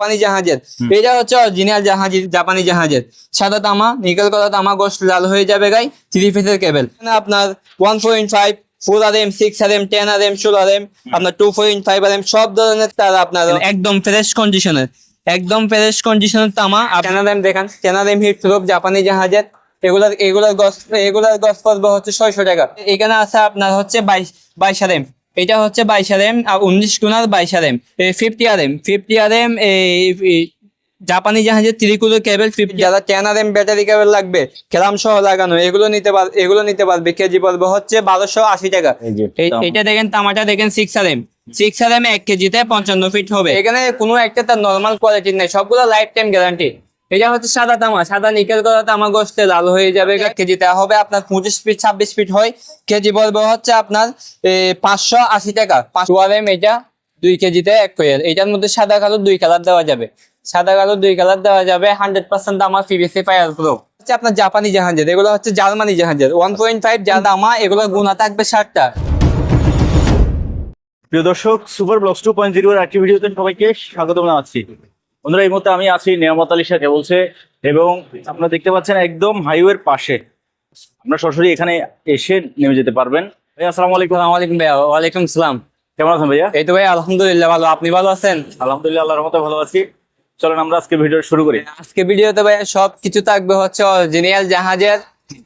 জাপানি জাহাজের। এটা হচ্ছে অরিজিনাল জাহাজ জাপানি জাহাজের। সাদা তামা নিকেল করা তামা গোস লাল হয়ে যাবে গাই থ্রি ফেসের কেবল আপনার one point five four R M six R M ten R M ষোলো আর এম আপনার two point five R M সব ধরনের তার আপনার একদম ফ্রেশ কন্ডিশনের একদম ফ্রেশ কন্ডিশনের তামা। টেনার এম দেখান টেনার এম হিট প্রুফ জাপানি জাহাজের। এগুলার এগুলার গস এগুলার গস পর্ব হচ্ছে ছয়শো টাকা। এখানে আছে আপনার হচ্ছে বাইশ বাইশ আর এম এটা হচ্ছে বাইশ আর এম আর উনিশ গুণার বাইশ R M fifty R M fifty R M জাপানি জাহাজের ত্রিকুলো কেবল ফিফটি যারা ten R M battery cable লাগবে ক্যারাম সহ লাগানো এগুলো নিতে পার এগুলো নিতে পারবে কেজি পড়বে হচ্ছে বারোশো আশি টাকা। এইটা দেখেন তামাটা দেখেন six R M six R M এক কেজিতে পঞ্চান্ন ফিট হবে। এখানে কোনো একটা তার নর্মাল কোয়ালিটি নেই সবগুলো লাইফ টাইম গ্যারান্টি এটা হচ্ছে সাদা তামা, সাদা নিকেল করা তামা গোস্তে লাল হয়ে যাবে এক কেজিতে হবে আপনার পঁচিশ ফিট ছাব্বিশ ফিট হয়। কেজি পড়বে হচ্ছে আপনার পাঁচশো আশি টাকা। পাঁচশো আর এম এটা দুই কেজিতে এক কোয়েল এটার মধ্যে সাদা কালো দুই কালার দেওয়া যাবে। সাদা কালো দুই কালার দেওয়া যাবে হান্ড্রেড পার্সেন্ট আমার পিভিসি ফায়ার প্রো হচ্ছে আপনার জাপানি জাহাজের, এগুলো হচ্ছে জার্মানি জাহাজের। ওয়ান পয়েন্ট ফাইভ যা দামা এগুলো গুণা থাকবে ষাটটা। প্রিয় দর্শক, সুপার ব্লগস টু পয়েন্ট জিরোর একটি ভিডিওতে সবাইকে স্বাগত জানাচ্ছি। বন্ধুরা এই মুহূর্তে আমি আছি নিয়ামত আলী সাথে বলছে এবং আপনারা দেখতে পাচ্ছেন একদম হাইওয়ের পাশে। আপনারা সরাসরি এখানে এসে নেমে যেতে পারবেন। ভাই আসসালামু আলাইকুম। ভাইয়া ওয়ালাইকুম সালাম। কেমন আছেন ভাইয়া? এই তো ভাই আলহামদুলিল্লাহ ভালো। আপনি ভালো আছেন? আলহামদুলিল্লাহ আল্লাহর মতো ভালো আছি। চলেন আমরা আজকে ভিডিও শুরু করি। আজকে ভিডিওতে ভাই সব কিছু থাকবে হচ্ছে অরিজিনাল জাহাজের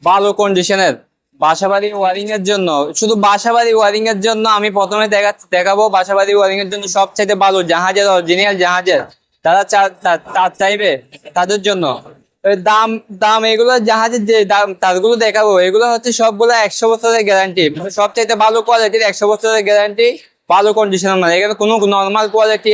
ভালো কন্ডিশনের বাসাবাড়ি ওয়ারিং এর জন্য। শুধু বাসাবাড়ি ওয়ারিং এর জন্য আমি প্রথমে দেখাবো বাসাবাড়ি ওয়ারিং এর জন্য সবচাইতে ভালো জাহাজের অরিজিনাল জাহাজের। তারা চা- তা- তা- চাইবে তাদের জন্য। দাম দাম এগুলো জাহাজের যে দাম তারগুলো দেখাবো। এগুলো হচ্ছে সবগুলো একশো বছরের গ্যারান্টি সবচাইতে ভালো কোয়ালিটির একশো বছরের গ্যারান্টি ভালো কন্ডিশনের মানে। এখানে কোনো নর্মাল কোয়ালিটি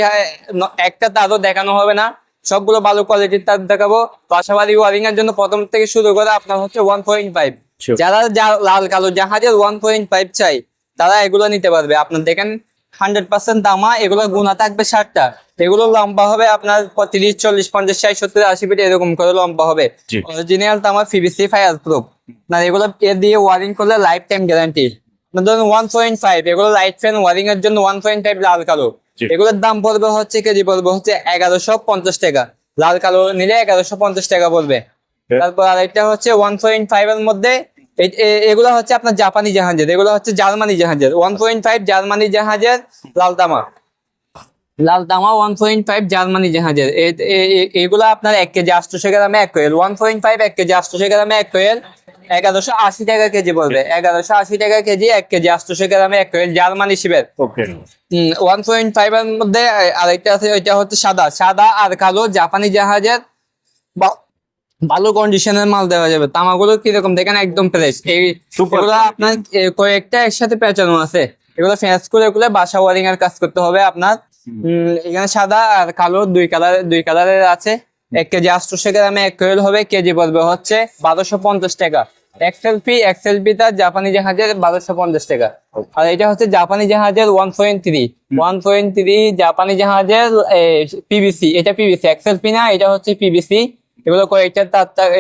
একটা তারও দেখানো হবে না। সবগুলো ভালো কোয়ালিটির তার দেখাবো। বাসাবাড়ি ওয়ারিং এর জন্য প্রথম থেকে শুরু করে আপনার হচ্ছে ওয়ান পয়েন্ট ফাইভ যারা যা- লাল কালো জাহাজের ওয়ান পয়েন্ট ফাইভ চাই তারা এগুলো নিতে পারবে। আপনার দেখেন হান্ড্রেড পার্সেন্ট দামা এগুলো গুণা থাকবে ষাটটা। এগুলো লম্বা হবে আপনার তিরিশ চল্লিশ পঞ্চাশ ষাট সত্তর আশি ফিট এরকম করে লম্বা হবে। অরিজিনাল তামা পিভিসি ফায়ার প্রুফ না এগুলো এর দিয়ে ওয়ারিং করলে লাইফ টাইম গ্যারান্টি ধরুন ওয়ান পয়েন্ট ফাইভ এগুলো লাইট ফ্যান ওয়ারিং এর জন্য ওয়ান পয়েন্ট ফাইভ লাল কালো। এগুলোর দাম পড়বে হচ্ছে কেজি পড়বে হচ্ছে এগারোশো পঞ্চাশ টাকা। লাল কালো নিলে এগারোশো পঞ্চাশ টাকা পড়বে। তারপর আরেকটা হচ্ছে ওয়ান পয়েন্ট ফাইভ এর মধ্যে এ- এ- এগুলো হচ্ছে আপনার জাপানি জাহাজের এগুলো হচ্ছে জার্মানি জাহাজের। ওয়ান পয়েন্ট ফাইভ জার্মানি জাহাজের লাল তামা লাল তামা ওয়ান পয়েন্ট ফাইভ জার্মানি জাহাজের এগুলো আপনার এক কেজি আটশোশো গ্রামে এক কোয়েল। ওয়ান পয়েন্ট ফাইভ এক কেজি আটশোশো গ্রামে এক কোয়েল। এগারোশো আশি টাকা কেজি পড়বে এগারোশো আশি টাকা কেজি এক কেজি আটশোশো গ্রামে এক কোয়েল জার্মানি শিবের। ওকে ওয়ান পয়েন্ট ফাইভ এর মধ্যে আরেকটা আছে ওইটা হচ্ছে সাদা। সাদা আর কালো জাপানি জাহাজের বা- ভালো কন্ডিশনের মাল দেওয়া যাবে। তামাগুলো কীরকম? দেখেন একদম ফ্রেশ এই. এগুলো আপনার কয়েকটা একসাথে পেঁচানো আছে। এগুলো ফ্যাস করে করে বাসা ওয়ারিং এর কাজ করতে হবে আপনার। এখানে সাদা আর কালো দুই কালার দুই কালারের আছে। এক কেজি আটশোশো গ্রামে এক কোয়েল হবে কেজি পড়বে হচ্ছে বারোশো পঞ্চাশ টাকা। এক্সেল পি এক্সেল তার জাপানি জাহাজের বারোশো পঞ্চাশ টাকা। আর এটা হচ্ছে জাপানি জাহাজের one point three one point three জাপানি জাহাজের পিবিসি এটা পিবিসি এক্সেল পি না এটা হচ্ছে পিবিসি এগুলো কয়েকটা তার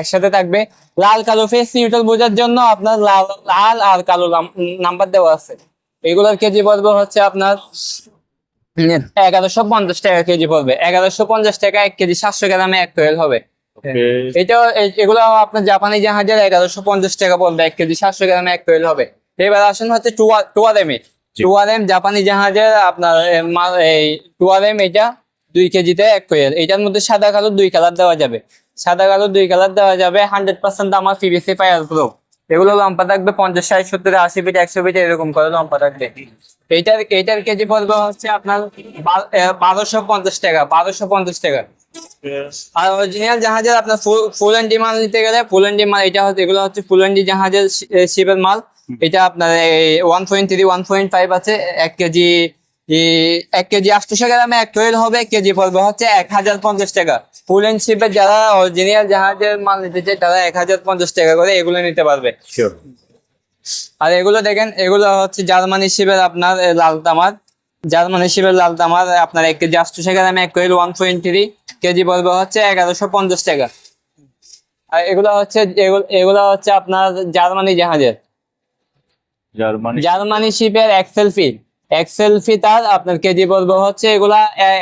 একসাথে থাকবে। লাল কালো ফেস নিউট্রাল বোঝার জন্য আপনার লাল লাল আর কালো নাম্বার দেওয়া আছে। এগুলোর কেজি পড়বে হচ্ছে আপনার এগারোশো পঞ্চাশ টাকা কেজি পড়বে। এগারোশো পঞ্চাশ টাকা এক কেজি সাতশো গ্রামে এক কোয়েল হবে। এটাও এ- এগুলো আপনার জাপানি জাহাজের এগারোশো পঞ্চাশ টাকা পড়বে এক কেজি সাতশো গ্রামে এক কোয়েল হবে। এবার আসেন হচ্ছে টুয়া টুয়ারেমে। টুয়ারেম জাপানি জাহাজের আপনার এই টুয়ারেম এটা দুই কেজিতে এক কোয়েল এটার মধ্যে সাদা কালো দুই কালার দেওয়া যাবে। সাদা কালো দুই কালার দেওয়া যাবে হান্ড্রেড পার্সেন্ট আমার পিভিসি ফায়ার প্রো এগুলো লম্বা থাকবে পঞ্চাশ ষাট সত্তর আশি ফিট একশো ফিট এরকম করে লম্বা থাকবে। এইটার এইটার কেজি পড়বে হচ্ছে আপনার বারোশো পঞ্চাশ টাকা বারোশো পঞ্চাশ টাকা। আর অরিজিনাল জাহাজের আপনার ফুল এন্ডি মাল নিতে গেলে ফুল এন্ডি মাল এটা হচ্ছে এগুলো হচ্ছে ফুল এন্ডি জাহাজের শিপের মাল। এটা আপনার one point three one point five আছে এক কেজি এক কেজি আটশোশো গ্রামে এক কোয়েল হবে কেজি পড়বে হচ্ছে এক হাজার পঞ্চাশ টাকা। ফুল এন্ড শিপের যারা অরিজিনাল জাহাজের মাল নিতে চায় তারা এক হাজার পঞ্চাশ টাকা করে এগুলো নিতে পারবে। আর এগুলো দেখেন এগুলো হচ্ছে জার্মানি শিবের আপনার লাল তামার। জার্মানি শিবের লাল তামার আপনার এক কেজি আটশো গ্রামে এক coil one point three KG পড়বে হচ্ছে এগারোশো পঞ্চাশ টাকা। আর এগুলো হচ্ছে এগুলো এগুলো হচ্ছে আপনার জার্মানি জাহাজের। জার্মানি জার্মানি শিপের এক্সেল ফি এক্সেল ফিতার আপনার কেজি পড়বে হচ্ছে এগুলা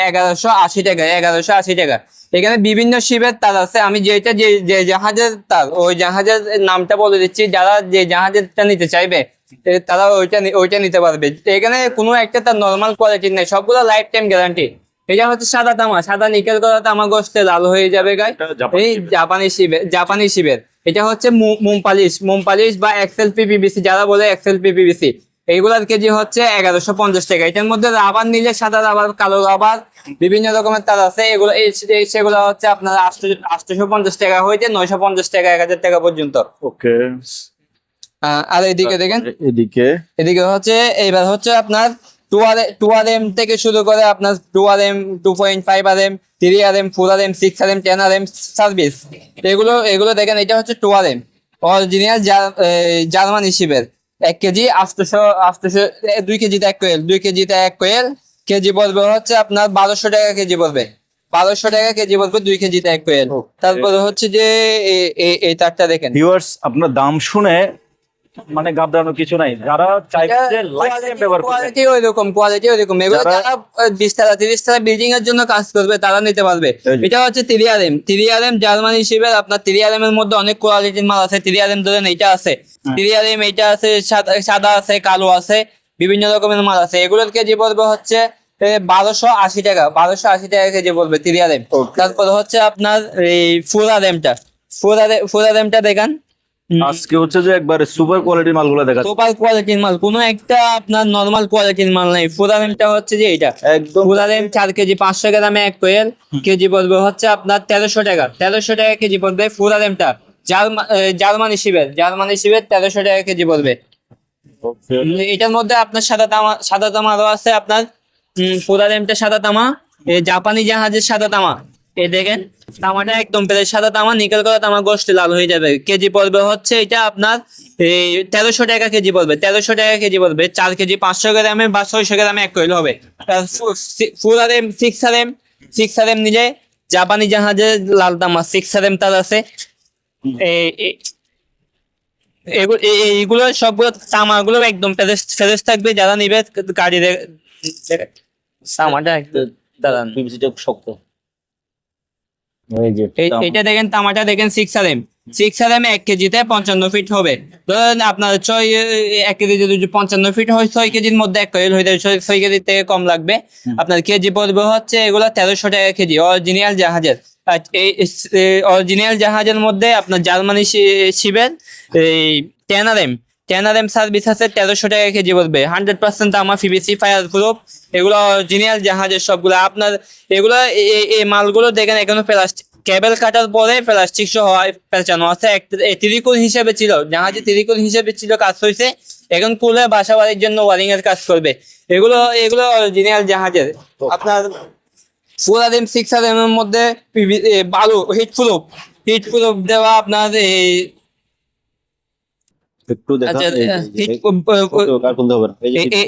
এগারোশো আশি টাকা এগারোশো আশি টাকা। এখানে বিভিন্ন শিবের তার আছে আমি যেটা যে যে জাহাজের তার ওই জাহাজের নামটা বলে দিচ্ছি যারা যে জাহাজেরটা নিতে চাইবে তারা ওইটা ওইটা নিতে পারবে। এখানে কোনো একটা তার নর্মাল কোয়ালিটি নেই সবগুলো লাইফ টাইম গ্যারান্টি এটা হচ্ছে সাদা তামা সাদা নিকেল করা তামা গোষ্ঠে লাল হয়ে যাবে গাই। এই শিবের। জাপানি শিবের জাপানি শিবের এটা হচ্ছে মোম পালিশ মোম পালিশ বা এক্সেল পিপিবিসি যারা বলে এক্সেল পিপিবিসি এইগুলার কেজি হচ্ছে এগারোশো পঞ্চাশ টাকা। এটার মধ্যে রাবার নিলে সাদা রাবার কালো রাবার বিভিন্ন রকমের তার আছে। এগুলো সেগুলো হচ্ছে আপনার আটশো পঞ্চাশ টাকা হইতে নয়শো পঞ্চাশ টাকা এক হাজার টাকা পর্যন্ত। ওকে। আর এইদিকে দেখেন। এদিকে। এদিকে হচ্ছে এইবার হচ্ছে আপনার two R two R M থেকে শুরু করে আপনার two R M two point five R M three R M four R M six R M ten R M service. এগুলো এগুলো দেখেন এটা হচ্ছে two R M. Original Germany শিবের এক কেজি আটশো আটশোশো দুই কেজিতে এক কোয়েল দুই কেজিতে এক কোয়েল কেজি পড়বে হচ্ছে আপনার বারোশো টাকা কেজি পড়বে। বারোশো টাকা কেজি পড়বে দুই কেজিতে এক কোয়েল. তারপরে হচ্ছে যে এই তারটা দেখেন। ভিউয়ার্স আপনার দাম শুনে মানে ঘাবড়ানোর কিছু নাই। যারা চাইছে লাইফ টাইম ব্যবহার করবে। কোয়ালিটি ওইরকম কোয়ালিটি ওইরকম। এগুলো যারা- যারা বিশ টাকা তিরিশ টাকা বিল্ডিং এর জন্য কাজ করবে তারা নিতে পারবে। এটা হচ্ছে তিরিয়ারেম তিরিয়ারেম জার্মানি হিসেবে আপনার তিরিয়ারেম এর মধ্যে অনেক কোয়ালিটির মাল আছে। তিরিয়ারেম ধরেন এইটা আছে। তিরিয়ারেম এইটা আছে সাদা আছে কালো আছে বিভিন্ন রকমের মাল আছে। এগুলোর কেজি পড়বে হচ্ছে বারোশো আশি টাকা। বারোশো আশি টাকা কেজি পড়বে তিরিয়ারেম Okay. তারপর হচ্ছে আপনার এই ফুরারেমটা ফুরারে ফুরারেমটা দেখান। আজকে হচ্ছে যে একবারে সুপার কোয়ালিটির মালগুলো দেখা। সুপার কোয়ালিটির মাল কোনো একটা আপনার নরমাল কোয়ালিটির মাল নাই। ফুরারেমটা হচ্ছে যে এটা একদম। ফুরারেম চার কেজি পাঁচশো গ্রামে এক কোয়েল কেজি পড়বে হচ্ছে আপনার তেরোশো টাকা। তেরোশো টাকা কেজি পড়বে ফুরারেমটা জার্মা- এ, জার্মানি শিবের। জার্মানি শিবের তেরোশো টাকা কেজি পড়বে। এটার মধ্যে আপনার সাদা তামা সাদা তামা আরও আছে আপনার। ফুরারেমটা সাদা তামা। জাপানি জাহাজের সাদা তামা। এই দেখেন, তামাটা একদম প্রায় সাদা তামা, নিকেল করা তামা গোষ্ঠী লাল হয়ে যাবে। কেজি পড়বে হচ্ছে এটা আপনার, এই তেরোশো টাকা কেজি পড়বে, তেরোশো টাকা কেজি পড়বে, চার কেজি পাঁচশো গ্রামে বা ছয়শো গ্রামে এক কোয়েল হবে। Full R M six R M six R M নিলে জাপানি জাহাজের লাল তামা সিক্স আর এম তার আছে। এইগুলো সবগুলো তামাগুলো একদম ফ্রেশ থাকবে, যারা নিবে গাড়ি তামাটা একদম দাঁড়ান শক্ত। এইটা দেখেন তামাটা দেখেন six R M six R M এক কেজিতে পঞ্চান্ন ফিট হবে। ধরেন আপনার ছয় এক কেজি যদি পঞ্চান্ন ফিট হয় ছয় কেজির মধ্যে এক কোয়েল হয়ে যাবে ছয় কেজির থেকে কম লাগবে। আপনার কেজি পড়বে হচ্ছে এগুলো তেরোশো টাকা কেজি অরিজিনাল জাহাজের। এই অরিজিনাল জাহাজের মধ্যে আপনার জার্মানি শিবের এই ten R M M service আছে, তেরোশো টাকা কেজি পড়বে হান্ড্রেড পার্সেন্ট আমার ফিবিসি ফায়ার প্রুফ এগুলো অরিজিনাল জাহাজের সবগুলো। আপনার এগুলো এই- মালগুলো দেখেন, এখনও প্লাস্টিক কেবল কাটার পরে প্লাস্টিক সহ পেঁচানো আছে। ত্রিকোণ হিসেবে ছিল, জাহাজে ত্রিকোণ হিসেবে ছিল কাজ হয়েছে এখন খুলে বাসা বাড়ির জন্য ওয়ারিং এর কাজ করবে। এগুলো এগুলো অরিজিনাল জাহাজের। আপনার four R M six R M এর মধ্যে বালু হিট প্রুফ হিট প্রুফ দেওয়া আপনার এই একটু আচ্ছা,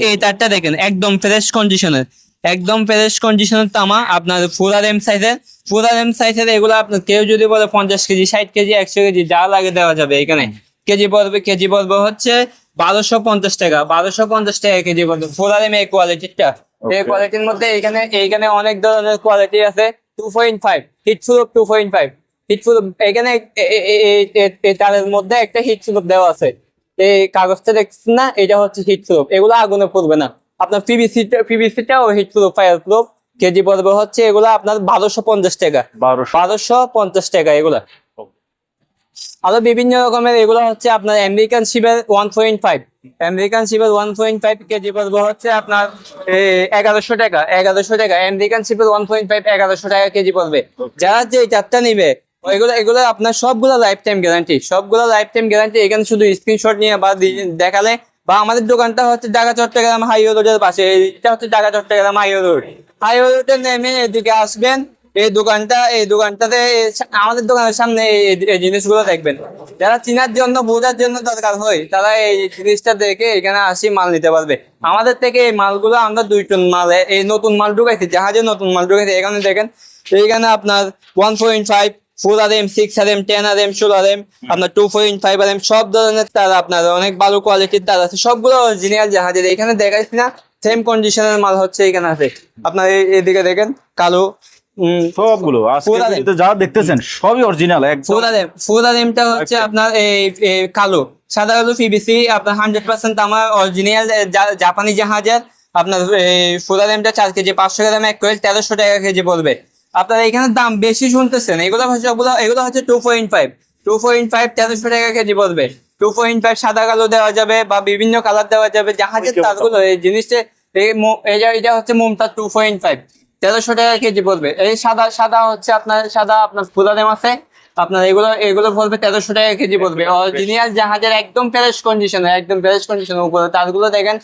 এই তারটা দেখেন একদম ফ্রেশ কন্ডিশনের একদম ফ্রেশ কন্ডিশনের তামা আপনার ফোর আর এম সাইজের ফোর আর এম সাইজের এগুলো আপনার কেউ যদি বলে পঞ্চাশ কেজি ষাট কেজি একশো কেজি যা লাগে দেওয়া যাবে এখানে কেজি পড়বে কেজি পড়বে হচ্ছে বারোশো পঞ্চাশ টাকা বারোশো পঞ্চাশ টাকা কেজি পড়বে ফোর আর এম এই কোয়ালিটিটা এই কোয়ালিটির মধ্যে এখানে এইখানে অনেক ধরনের কোয়ালিটি আছে two point five heat two point five heat এখানে তারের মধ্যে একটা হিট প্রুফ দেওয়া আছে এই কাগজটা দেখছেন না? এটা হচ্ছে হিট প্রুফ এগুলো আগুনে পড়বে না। আপনার পিভিসিটাও heat proof fire proof KG পড়বে হচ্ছে এগুলো আপনার বারোশো পঞ্চাশ টাকা। বারোশো। বারোশো পঞ্চাশ টাকা এগুলা। আরও বিভিন্ন রকমের এগুলো হচ্ছে আপনার আমেরিকান শিবের ওয়ান পয়েন্ট ফাইভ আমেরিকান শিবের ওয়ান পয়েন্ট ফাইভ কেজি পড়বে হচ্ছে আপনার এগারোশো টাকা। এগারোশো টাকা। আমেরিকান শিবের ওয়ান পয়েন্ট ফাইভ এগারোশো টাকা কেজি পড়বে। যারা যে চারটা নিবে এগুলো এগুলো আপনার সবগুলো লাইফ টাইম গ্যারান্টি সবগুলো লাইফ টাইম গ্যারান্টি এখানে শুধু স্ক্রিনশট নিয়ে বা দেখালে বা আমাদের দোকানটা হচ্ছে ঢাকা, চট্টগ্রাম, হাইওয়ে রোডের পাশে। এটা হচ্ছে Dhaka, Chittagong, highway road highway রোডে নেমে এদিকে আসবেন, এই দোকানটা, এই দোকানটাতে আমাদের দোকানের সামনে এই- জিনিসগুলো দেখবেন। যারা চিনার জন্য, বোঝার জন্য দরকার হয়, তারা এই জিনিসটা দেখে এখানে আসি মাল নিতে পারবে। আমাদের থেকে এই মালগুলো আমরা দুই টন মাল, এই নতুন মাল ঢুকাইছি জাহাজে নতুন মাল ঢুকাইছি। এখানে দেখেন, এইখানে আপনার one point five four R M six R M ten R M ষোলো আর এম আপনার two four point five R M সব ধরনের তার আপনার অনেক ভালো কোয়ালিটির তার আছে। সবগুলো অরিজিনাল জাহাজের। এখানে দেখাইছি না সেম কন্ডিশনের মাল হচ্ছে এখানে আছে। আপনার এদিকে দেখেন কালো সবগুলো যা দেখতেছেন সবই অরিজিনাল একদম। ফুল আদেম ফুল আদেমটা হচ্ছে আচ্ছা। আপনার এই কালো। সাদা কালো পিবিসি আপনার হান্ড্রেড পার্সেন্ট আমার অরিজিনাল জাপানি জাহাজের। আপনার এই ফুল আদেমটা চার কেজি পাঁচশো গ্রাম এক কোয়েল তেরোশো টাকা কেজি পড়বে। আপনার এখানে দাম বেশি শুনতেছেন। এগুলো হচ্ছে এগুলো হচ্ছে two point five two point five তেরোশো টাকা কেজি পড়বে। টু পয়েন্ট ফাইভ সাদা কালো দেওয়া যাবে বা বিভিন্ন কালার দেওয়া যাবে জাহাজের তারগুলো এই জিনিসটা এটা হচ্ছে মুমতাজ টু পয়েন্ট ফাইভ তেরোশো টাকা কেজি পড়বে। এই সাদা সাদা হচ্ছে আপনার সাদা আপনার ফুলাদেম আছে আপনার এগুলো এগুলো পড়বে তেরোশো টাকা কেজি পড়বে। অরিজিনাল জাহাজের একদম ফ্রেশ কন্ডিশন একদম ফ্রেশ কন্ডিশন উপরে। তারগুলো দেখেন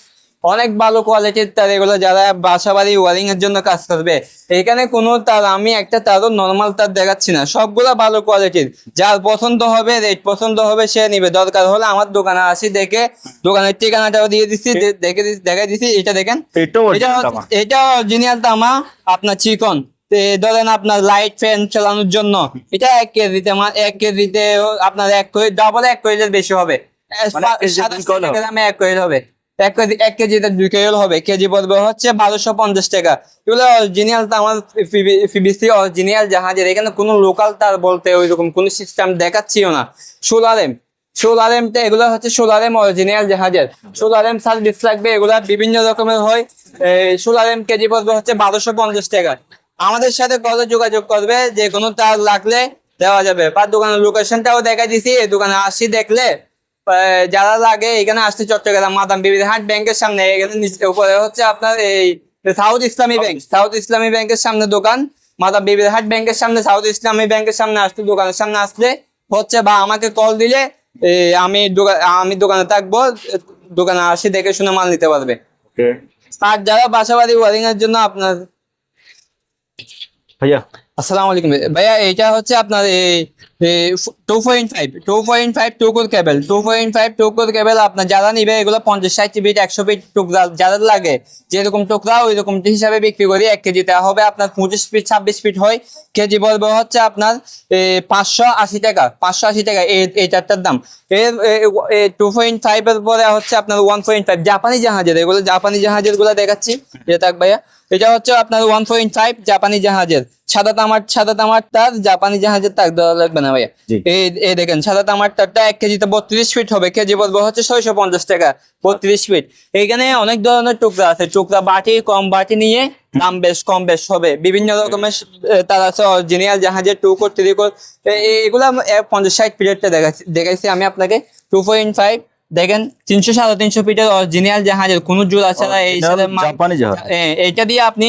অনেক ভালো কোয়ালিটির তার এগুলো যারা বাসা বাড়ি ওয়ারিং এর জন্য কাজ করবে এখানে কোনো তার আমি একটা তারও নর্মাল তার দেখাচ্ছি না। সবগুলো ভালো কোয়ালিটির যার পছন্দ হবে রেট পছন্দ হবে সে নিবে। দরকার হলে আমার দোকানে আসি দেখে দোকানের ঠিকানাটাও দিয়ে দিচ্ছি দেখে দেখাই দিচ্ছি এটা দেখেন। এটা অরিজিনাল তামা। আপনার চিকন। ধরেন আপনার লাইট ফ্যান চালানোর জন্য। এটা এক কেজিতে আমার এক কেজিতে আপনার এক কেজি ডাবল এক কেজির বেশি হবে। মানে এক কেজি হবে। এক কেজি, এক কেজিতে দুই কেজি হবে। কেজি পড়বে হচ্ছে বারোশো পঞ্চাশ টাকা। এগুলো অরিজিনাল আমার ফিবিসি অরিজিনাল জাহাজের। এখানে কোনো লোকাল তার বলতে ওইরকম কোনো সিস্টেম দেখাচ্ছিও না। সোলারেম সোলারেমটা এগুলো হচ্ছে সোলারেম অরিজিনাল জাহাজের। সোলারেম সার্ভিস লাগবে, এগুলা বিভিন্ন রকমের হয়। সোলারেম কেজি পড়বে হচ্ছে বারোশো পঞ্চাশ টাকা। আমাদের সাথে কত যোগাযোগ করবে? যে কোনো তার লাগলে দেওয়া যাবে। বা দোকানের লোকেশনটাও দেখা দিছি দোকানে আসি দেখলে। যারা লাগে এখানে আসতে চট্টগ্রাম মাদাম বিবিধ হাট ব্যাংকের সামনে এখানে নিচে উপরে হচ্ছে আপনার এই সাউথ ইসলামী ব্যাংক। সাউথ ইসলামী। ব্যাংকের সামনে দোকান মাদাম বিবিধ হাট ব্যাংকের সামনে সাউথ ইসলামী ব্যাংকের সামনে আসতে দোকানের সামনে আসলে হচ্ছে বা আমাকে কল দিলে আমি আমি দোকানে থাকব দোকানে আসি দেখে শুনে মাল নিতে পারবে। আর যারা বাসাবাড়ি ওয়ারিং এর জন্য আপনার ভাইয়া আসসালামু আলাইকুম। ভাইয়া, এটা হচ্ছে আপনার two point five two point five টুকুর কেবল টু পয়েন্ট ফাইভ টুকুর কেবল আপনার যারা নিবে এগুলো পঞ্চাশ ষাট ফিট একশো ফিট টুকরা যাদের লাগে, যেরকম টুকরা ওই রকম হিসাবে বিক্রি করি, এক কেজিতে হবে আপনার পঁচিশ ফিট ছাব্বিশ ফিট হয়। কেজি পড়বে হচ্ছে আপনার পাঁচশো আশি টাকা, পাঁচশো আশি টাকা এই এই চারটার দাম। এর টু পয়েন্ট ফাইভ এর পরে হচ্ছে আপনার ওয়ান পয়েন্ট ফাইভ জাপানি জাহাজের, এগুলো জাপানি জাহাজেরগুলো দেখাচ্ছি। এটা থাক ভাইয়া, এটা হচ্ছে আপনার ওয়ান পয়েন্ট ফাইভ জাপানি জাহাজের। সাদা তামার সাদা তামার তার জাপানি জাহাজের তাক দেওয়া লাগবে না ভাইয়া। এই দেখেন সাদা তামার তারটা এক কেজিতে বত্রিশ ফিট হবে কেজি বলব হচ্ছে ছয়শো পঞ্চাশ টাকা বত্রিশ ফিট। এইখানে অনেক ধরনের টুকরা আছে টুকরা বাটি কম বাটি নিয়ে দাম বেশ কম বেশ হবে। বিভিন্ন রকমের তার আছে অরিজিনাল জাহাজের টু কোট থ্রি কোট এগুলো পঞ্চাশ ষাট পিরিয়ডটা দেখাচ্ছি দেখাইছি আমি আপনাকে টু পয়েন্ট ফাইভ দেখেন তিনশো সাড়ে তিনশো ফিটের অরিজিনাল জাহাজের কোনো জোর আছে না এই Original জাপানি জাহাজ। এইটা দিয়ে আপনি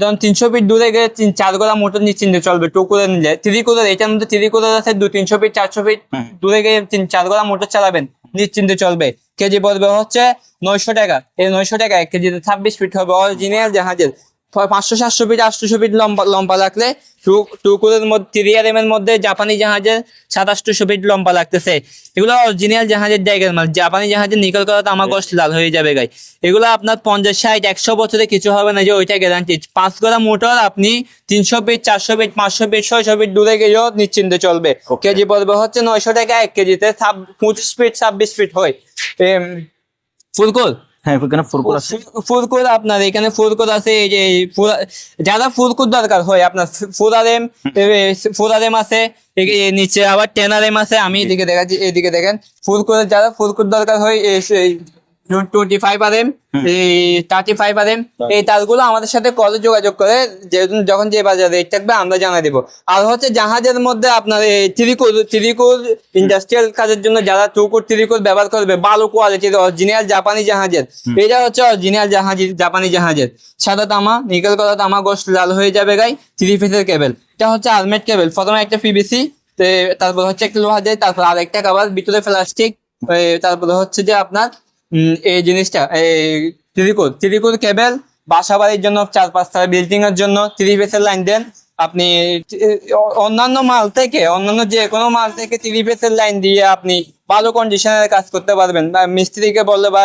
ধরুন তিনশো ফিট দূরে গেলে চার গোলা মোটর নিশ্চিন্তে চলবে টু করে নিলে। থ্রি করে এটার মধ্যে থ্রি করে আছে দু তিনশো ফিট চারশো ফিট দূরে গিয়ে তিন চার গোলা মোটর চালাবেন নিশ্চিন্তে চলবে। কেজি পড়বে হচ্ছে নয়শো টাকা। এই নয়শো টাকা এক কেজিতে ছাব্বিশ ফিট হবে অরিজিনাল জাহাজের। পাঁচশো সাতশো ফিট আটশো ফিট লম্বা লম্বা লাগলে টু টুকুরের মধ্যে থ্রি আর এর মধ্যে জাপানি জাহাজের সাতাশশো ফিট লম্বা লাগতেছে। এগুলো অরিজিনাল জাহাজের জায়গার মাল। জাপানি জাহাজের নিকল করা তো আমার গোষ্ঠ লাল হয়ে যাবে গাই। এগুলো আপনার পঞ্চাশ ষাট একশো বছরে কিছু হবে না যে ওইটা গ্যারান্টি পাঁচ গড়া মোটর আপনি তিনশো ফিট চারশো ফিট পাঁচশো ফিট ছয়শো ফিট দূরে গেলেও নিশ্চিন্তে চলবে. কেজি পড়বে হচ্ছে নয়শো টাকা এক কেজিতে। পঁচিশ ফিট ছাব্বিশ ফিট হয়। ফুলকোল? হ্যাঁ এখানে আছে। আপনার এখানে ফুলকুর আছে এই যে যারা ফুলকুর দরকার হয় আপনার ফুরারেম ফুরারেম আছে নিচে আবার টেনারেম আছে আমি এদিকে দেখাচ্ছি এদিকে দেখেন। ফুলকুদার যারা ফুলকুদ দরকার হয় twenty five R M thirty five R M এই তারগুলো আমাদের সাথে কলে যোগাযোগ করে যখন যে বাজার রেট থাকবে আমরা জানা দিব। আর হচ্ছে জাহাজের মধ্যে আপনার এই ত্রিকুর ত্রিকুর ইন্ডাস্ট্রিয়াল কাজের জন্য যারা ত্রিকুর ব্যবহার করবে ভালো কোয়ালিটির অরিজিনাল জাপানি জাহাজের। এটা হচ্ছে অরিজিনাল জাহাজ জাপানি জাহাজের। সাদা তামা নিকেল করা তামা গোস লাল হয়ে যাবে গাই থ্রি ফেসের কেবল এটা হচ্ছে আলমেট কেবল প্রথমে একটা পিবিসি তারপর হচ্ছে একটা লোহা যায় তারপর আরেকটা কাবার ভিতরে প্লাস্টিক তারপরে হচ্ছে যে আপনার এই জিনিসটা এই ত্রিকুর ত্রিকুর কেবল বাসা বাড়ির জন্য চার পাঁচটা বিল্ডিং এর জন্য থ্রি ফেসের লাইন দেন। আপনি অন্যান্য মাল থেকে অন্যান্য যে কোনো মাল থেকে থ্রি ফেসের লাইন দিয়ে আপনি ভালো কন্ডিশনের কাজ করতে পারবেন। বা মিস্ত্রিকে বললে বা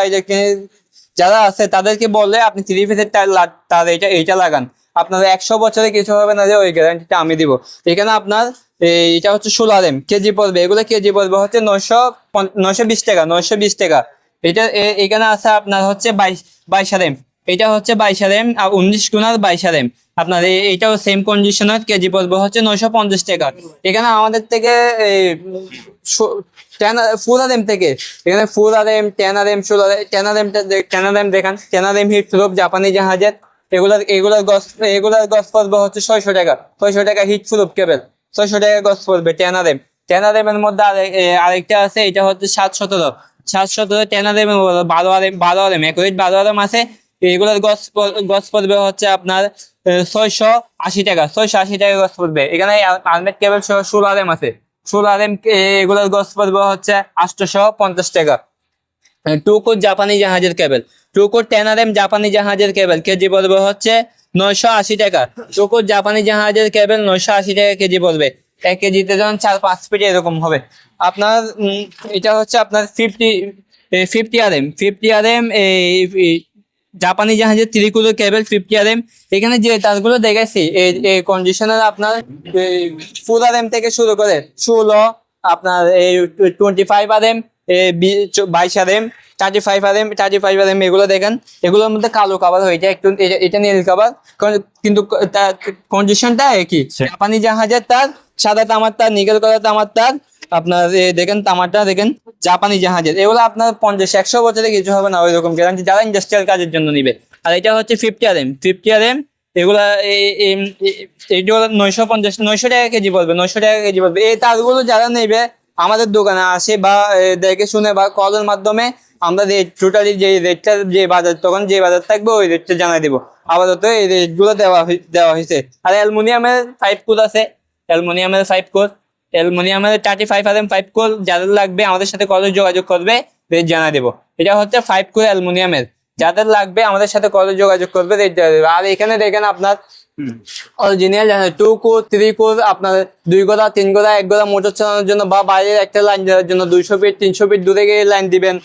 যারা আছে তাদেরকে বললে আপনি থ্রি ফেসের তার তার এটা এইটা লাগান। আপনার একশো বছরে কিছু হবে না যে ওই গ্যারান্টিটা আমি দিব। এখানে আপনার এই, এটা হচ্ছে সোলার এম কেজি পড়বে। এগুলো কেজি পড়বে হচ্ছে নয়শো নয়শো বিশ টাকা নয়শো বিশ টাকা। এটা এখানে আছে আপনার হচ্ছে বাইশ বাইশ আরএম এটা হচ্ছে বাইশ আরএম আর উনিশ গুণার বাইশ আরএম আপনার এ- এটাও সেম কন্ডিশনার কেজি পড়বে হচ্ছে নয়শো পঞ্চাশ টাকা। এখানে আমাদের থেকে ফুল আরএম থেকে, এখানে ফুল আরএম টেন আরএম ষোলো টেন আরএম টেন আরএম দেখান টেন আরএম হিট প্রুফ জাপানি জাহাজের, এগুলার এগুলার গস এগুলার গস পড়বে হচ্ছে ছয়শো টাকা ছয়শো টাকা হিট প্রুফ কেবল ছয়শো টাকা গস পড়বে টেন আরএম টেন আরএম এর মধ্যে আরে- আরেকটা আছে, এটা হচ্ছে সাত সতেরো। সাত সতেরো টেন আরএম বারো আরএম বারো আরএম একুরেট বারো আরএম আছে। এগুলোর প- গস পড়বে হচ্ছে আপনার ছয়শো আশি টাকা, ছয়শো আশি টাকা গস পড়বে। এখানে আলমেট কেবল সহ ষোলো আরএম আছে। ষোলো আরএম এগুলোর গস পড়বে হচ্ছে আটশোশো পঞ্চাশ টাকা। টুকুর জাপানি জাহাজের কেবল। টুকুর টেন আরএম জাপানি জাহাজের কেবল, কেজি পড়বে হচ্ছে নয়শো আশি টাকা। টুকুর জাপানি জাহাজের কেবল নয়শো আশি টাকা কেজি পড়বে। এক কেজিতে যখন চার, পাঁচ ফিট এরকম হবে। আপনার এটা হচ্ছে আপনার fifty fifty R M fifty R M জাপানি জাহাজের ত্রিকুলো কেবল ফিফটি আর এম এখানে যে তারগুলো দেখেছি এই কন্ডিশনার আপনার ফুল আর এম থেকে শুরু করে ষোলো আপনার এই টোয়েন্টি ফাইভ আর এম বাইশ R M thirty five R M thirty five R M এগুলো দেখেন এগুলোর মধ্যে কালো কাবার হয়ে যায় একটু এটা- নীল কাবার কিন্তু তার কন্ডিশনটা একই জাপানি জাহাজের তার সাদা তামার তার নিকেল করা তামার তার আপনার দেখেন, তামারটা দেখেন, জাপানি জাহাজের। এগুলো আপনার পঞ্চাশ, একশো বছরে কিছু হবে না ওই রকম গ্যারান্টি যারা ইন্ডাস্ট্রিয়াল কাজের জন্য নিবে। আর এটা হচ্ছে fifty R M fifty R M এগুলা এইগুলো নয়শো পঞ্চাশ, নয়শো টাকা কেজি পড়বে নয়শো টাকা কেজি পড়বে এই তারগুলো যারা নেবে, আমাদের দোকানে আসে বা দেখে শুনে বা কলের মাধ্যমে আমরা রেট টোটালি যে রেটটা যে বাজার, তখন যে বাজার থাকবে, ওই রেটটা জানাই দিব। আপাতত এই রেটগুলো দেওয়া দেওয়া হয়েছে আর অ্যালুমিনিয়ামের ফাইভ কোড আছে। অ্যালুমিনিয়ামের ফাইভ কোড অ্যালুমিনিয়ামের thirty five R M five code যাদের লাগবে আমাদের সাথে কলেজ যোগাযোগ করবে রেট জানাই দেবো। এটা হচ্ছে ফাইভ কোড অ্যালুমিনিয়ামের। যাদের লাগবে আমাদের সাথে কলেজ যোগাযোগ করবে রেট দেবো। আর এখানে দেখেন আপনার original two core three core আপনার দুই গোড়া তিন গোড়া এক গোড়া মোটর চালানোর জন্য বা বাইরের একটা লাইন দেওয়ার জন্য দুইশো ফিট তিনশো ফিট দূরে গিয়ে লাইন দিবেন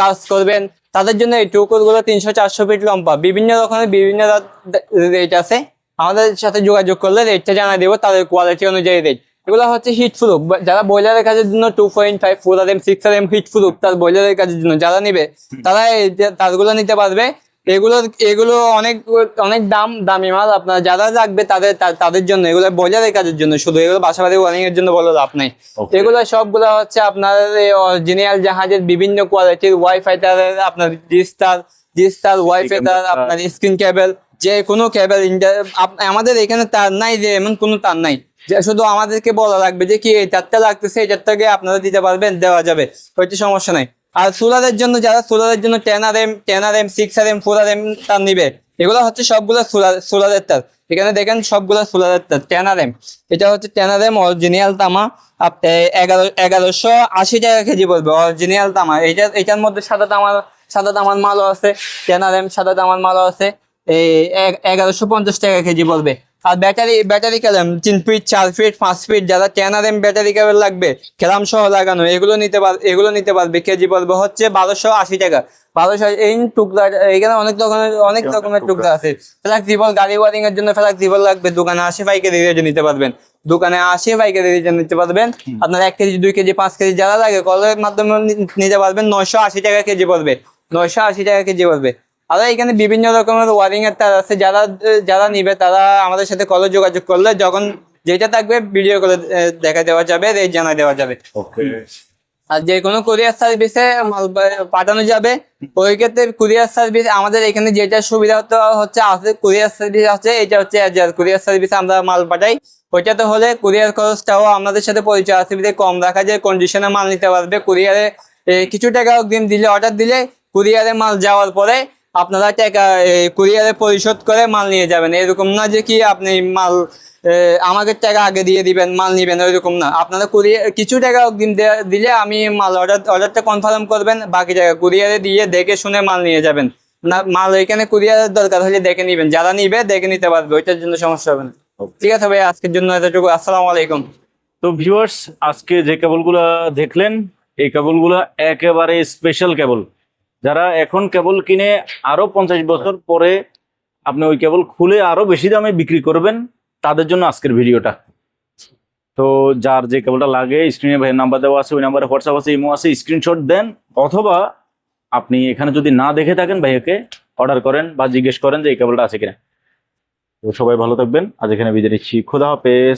কাজ করবেন। তাদের জন্য এই টু কোরগুলো তিনশো চারশো ফিট লম্বা। বিভিন্ন রকমের বিভিন্ন রেট আছে। আমাদের সাথে যোগাযোগ করলে রেটটা জানা দেবো তাদের কোয়ালিটি অনুযায়ী রেট এগুলো হচ্ছে হিট প্রুফ যারা বয়লারের কাজের জন্য two point five four R M six R M heat proof তার বয়লারের কাজের জন্য যারা নিবে তারা তারগুলো নিতে পারবে। এগুলো এগুলো অনেক অনেক দাম দামি মাল। আপনার যারা লাগবে তাদের তাদের জন্য এগুলো বয়লারের কাজের জন্য। শুধু এগুলো বাসাবাড়ি ওয়ারিং এর জন্য বলে লাভ নাই. এগুলো সবগুলো হচ্ছে আপনার অরিজিনাল জাহাজের বিভিন্ন কোয়ালিটির ওয়াইফাই তার আপনার জিস্টার জিস্টার ওয়াইফাই তার আপনার স্ক্রিন কেবল যে কোনো কেবল আমাদের এখানে তার নাই যে এমন কোনো তার নাই। যে শুধু আমাদেরকে বলা লাগবে যে কি এই তারটা লাগতেছে, এই তারটাকে আপনারা দিতে পারবেন, দেওয়া যাবে। ওইটি সমস্যা নাই। আর সোলারের জন্য যারা সোলারের জন্য ten R M ten R M six R M four R M তার নিবে, এগুলো হচ্ছে সবগুলো সোলার সোলারের তার এখানে দেখেন সবগুলো সোলারের তার টেন আর এম এটা হচ্ছে টেন আর এম অরিজিনাল তামা এগারো এগারোশো আশি টাকা কেজি বলবে অরিজিনাল তামা। এটা এটার মধ্যে সাদা তামার সাদা তামার মালও আছে টেন আর এম সাদা তামার মালও আছে এই এগারোশো পঞ্চাশ টাকা কেজি পড়বে আর ব্যাটারি ব্যাটারি কেলাম তিন ফিট চার ফিট পাঁচ ফিট যারা ten R M battery cable লাগবে কেলাম সহ লাগানো এগুলো নিতে পার এগুলো নিতে পারবে কেজি পড়বে হচ্ছে বারোশো আশি টাকা। বারোশো এই টুকরা এখানে অনেক রকমের অনেক রকমের টুকরা। আছে। ফ্লেক্সিবল গাড়ি ওয়ারিং এর জন্য ফ্লেক্সিবল লাগবে দোকানে আসে পাইকারি রেটে নিতে পারবেন। দোকানে আসে পাইকারি রেটে নিতে পারবেন। আপনার এক কেজি দুই কেজি পাঁচ কেজি যারা লাগে কলের মাধ্যমে নিতে পারবেন নয়শো আশি টাকা কেজি পড়বে নয়শো আশি টাকা কেজি পড়বে আর এখানে বিভিন্ন রকমের ওয়ারিং এর তার আছে। যারা যারা নিবে তারা আমাদের সাথে কলে যোগাযোগ করলে যখন যেটা থাকবে ভিডিও করে দেখা দেওয়া যাবে রেট জানা দেওয়া যাবে। আর যে কোনো কুরিয়ার সার্ভিসে মাল পাঠানো যাবে। ওই ক্ষেত্রে কুরিয়ার সার্ভিস আমাদের এখানে যেটা সুবিধা হতে হচ্ছে আছে কুরিয়ার সার্ভিস আছে এটা হচ্ছে এজার কুরিয়ার সার্ভিসে আমরা মাল পাঠাই। ওইটাতে হলে কুরিয়ার খরচটাও আমাদের সাথে পরিচয় আছে কম রাখা যায় কন্ডিশনে মাল নিতে পারবে। কুরিয়ারে কিছু টাকা অগ্রিম দিলে অর্ডার দিলে কুরিয়ারে মাল যাওয়ার পরে আপনারা টাকা কুরিয়ারে পরিশোধ করে মাল নিয়ে যাবেন। এরকম না যে কি আপনি মাল আমাকে টাকা আগে দিয়ে দিবেন মাল নিবেন ওইরকম না। আপনারা কুরিয়ার কিছু টাকা অগ্রিম দিলে আমি মাল অর্ডার অর্ডারটা কনফার্ম করবেন বাকি টাকা কুরিয়ারে দিয়ে দেখে শুনে মাল নিয়ে যাবেন। না মাল ওইখানে কুরিয়ারের দরকার হলে দেখে নিবেন। যারা নিবে দেখে নিতে পারবে ওইটার জন্য সমস্যা হবে না। ঠিক আছে ভাই আজকের জন্য এতটুকু। আসসালামু আলাইকুম। তো ভিউয়ার্স আজকে যে কেবলগুলো দেখলেন এই কেবলগুলো একেবারে স্পেশাল কেবল। যারা এখন কেবল কিনে আরও পঞ্চাশ বছর পরে আপনি ওই কেবল খুলে আরও বেশি দামে বিক্রি করবেন, তাদের জন্য আজকের ভিডিওটা। তো যার যে কেবলটা লাগে স্ক্রিনে ভাইয়ের নাম্বার দেওয়া আছে, ওই নাম্বারে হোয়াটসঅ্যাপ আছে, ইমো আছে স্ক্রিনশট দেন, অথবা আপনি এখানে যদি না দেখে থাকেন ভাইয়াকে অর্ডার করেন বা জিজ্ঞেস করেন যে এই কেবলটা আছে কিনা। তো সবাই ভালো থাকবেন। আজ এখানে বিদায় নিচ্ছি। খোদা হাফেজ।